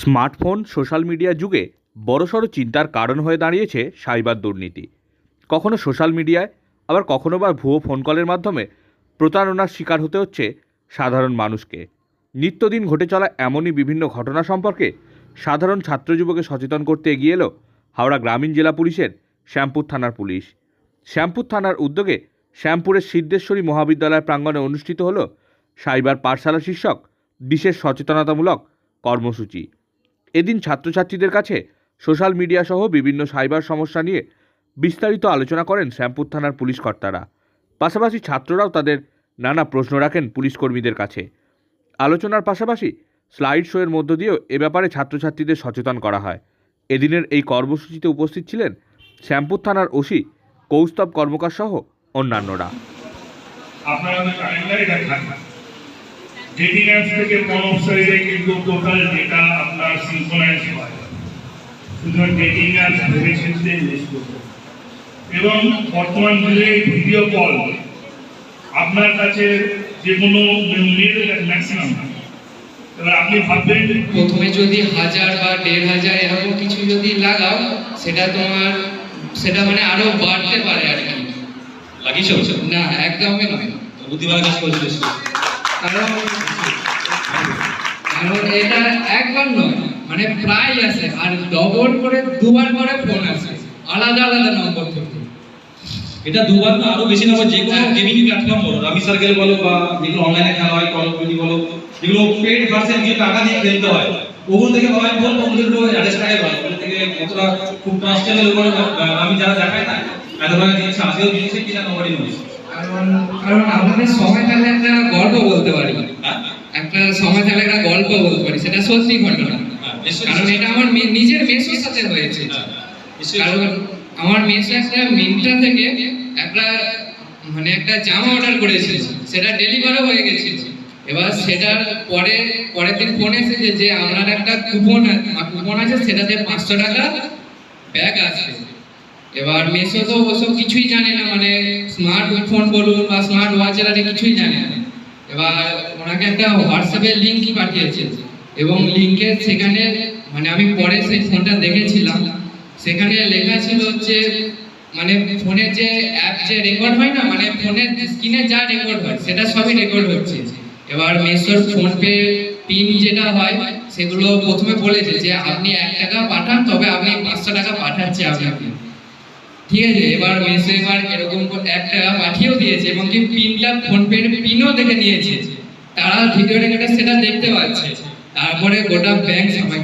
Smartphone social media যুগে বড়সড় চিন্তার কারণ হয়ে দাঁড়িয়েছে সাইবার দুর্নীতি। কখনো সোশ্যাল মিডিয়ায়, আবার কখনো বা ভুয়ো ফোন কলের মাধ্যমে প্রতারণার শিকার হতে হচ্ছে সাধারণ মানুষকে। নিত্যদিন ঘটে চলা এমনই বিভিন্ন ঘটনা সম্পর্কে সাধারণ ছাত্র যুবকে সচেতন করতে এগিয়ে এলো হাওড়া গ্রামীণ জেলা পুলিশের শ্যামপুর থানার পুলিশ। শ্যামপুর থানার উদ্যোগে শ্যামপুরের সিদ্ধেশ্বরী মহাবিদ্যালয় প্রাঙ্গণে অনুষ্ঠিত হলো সাইবার পাঠশালা শীর্ষক বিশেষ সচেতনতামূলক কর্মসূচি। এদিন ছাত্রছাত্রীদের কাছে সোশ্যাল মিডিয়া সহ বিভিন্ন সাইবার সমস্যা নিয়ে বিস্তারিত আলোচনা করেন শ্যামপুর থানার পুলিশ কর্তারা। পাশাপাশি ছাত্ররাও তাদের নানা প্রশ্ন রাখেন পুলিশ কর্মীদের কাছে। আলোচনার পাশাপাশি স্লাইড শোয়ের মধ্য দিয়েও এ ব্যাপারে ছাত্রছাত্রীদের সচেতন করা হয়। এদিনের এই কর্মসূচিতে উপস্থিত ছিলেন শ্যামপুর থানার ওসি কৌস্তব কর্মকার সহ অন্যান্যরা। আপনারা তো জানেন না এটা খান ডেটিং অ্যাপস থেকে ওয়েবসাইটে কিন্তু টোটাল ডেটা আপনার সিনক্রোনাইজ হয়। সুতরাং ডেটিং অ্যাপস ভেবে চিন্তে ইউজ করতে। এবং বর্তমান যুগে ভিডিও কল আপনার কাছে যে কোনো মেয়ের ম্যাক্সিমাম এবার আপনি ভাববেন প্রথমে যদি হাজার বা দেড় হাজার এরকম কিছু যদি লাগাও সেটা তোমার সেটা মানে আরও বাড়তে পারে আর কি। লাগিয়েছ? না একদমই নয়। বুদ্ধিমান কাজ করছিস কারণ এটা একবার নয় মানে প্রায় আসে আর ডবল করে দুবার করে ফোন আসে আলাদা আলাদা নম্বর থেকে। এটা দুবার না, আরও বেশি নম্বর যে কোনো গেমিং প্ল্যাটফর্ম বলো, রামি সার্কেল বলো বা যেগুলো অনলাইনে খেলা হয় কল অফ বলো, যেগুলো পেড ভার্সন দিয়ে টাকা দিয়ে খেলতে হয়, ওগুলো থেকে মোবাইল ফোন ওগুলো একটু অ্যাড্রেস টাকায় পায় ওগুলো থেকে কতটা খুব উপর আমি যারা দেখাই না এত টাকা দিয়েছে আজকেও দিয়েছে কিনা নোবডি নোস কারণ কারণ আমাদের সময় থাকলে একটা গল্প বলতে পারি। একটা সময় থাকলে একটা গল্প বলতে পারি সেটা সত্যি ঘটনা। হ্যাঁ, কারণ এটা আমার নিজের মেসোর সাথে হয়েছে। হ্যাঁ, কারণ আমার মেসে একটা মিন্ত্রা থেকে একটা মানে একটা জামা অর্ডার করেছিল সেটা ডেলিভারও হয়ে গেছিল এবার সেটার পরে পরের দিন ফোন এসেছে যে আপনার একটা কুপন কুপন আছে সেটাতে পাঁচশো টাকা ব্যাগ আছে এবার মেসো তো ওসব কিছুই জানে না মানে স্মার্ট ফোন বলুন বা স্মার্ট ওয়াচ এর কিছুই জানে না। এবার ওনাকে একটা হোয়াটসঅ্যাপে লিঙ্ক পাঠিয়েছে এবং লিঙ্কে সেখানে মানে আমি পরে সেই ফোনটা দেখেছিলাম, সেখানে লেখা ছিল হচ্ছে মানে ফোনের যে অ্যাপ যে রেকর্ড হয় না মানে ফোনের স্ক্রিনে যা রেকর্ড হয়, সেটা সবই রেকর্ড হচ্ছে। এবার মেসোর ফোন পে পিন যেটা হয়, সেগুলো প্রথমে বলেছে যে, আপনি এক টাকা পাঠান, তবে আপনি পাঁচশো টাকা পাঠাচ্ছে আপনাকে। ঠিক আছে এবার মেসে এবার এরকম একটা পাঠিয়েও দিয়েছে এবং কি পিনটা ফোন পে পিনও দেখে নিয়েছে। তারা ভিডিও রেকর্ডে সেটা দেখতে পাচ্ছে। তারপরে গোটা ব্যাংক সবাই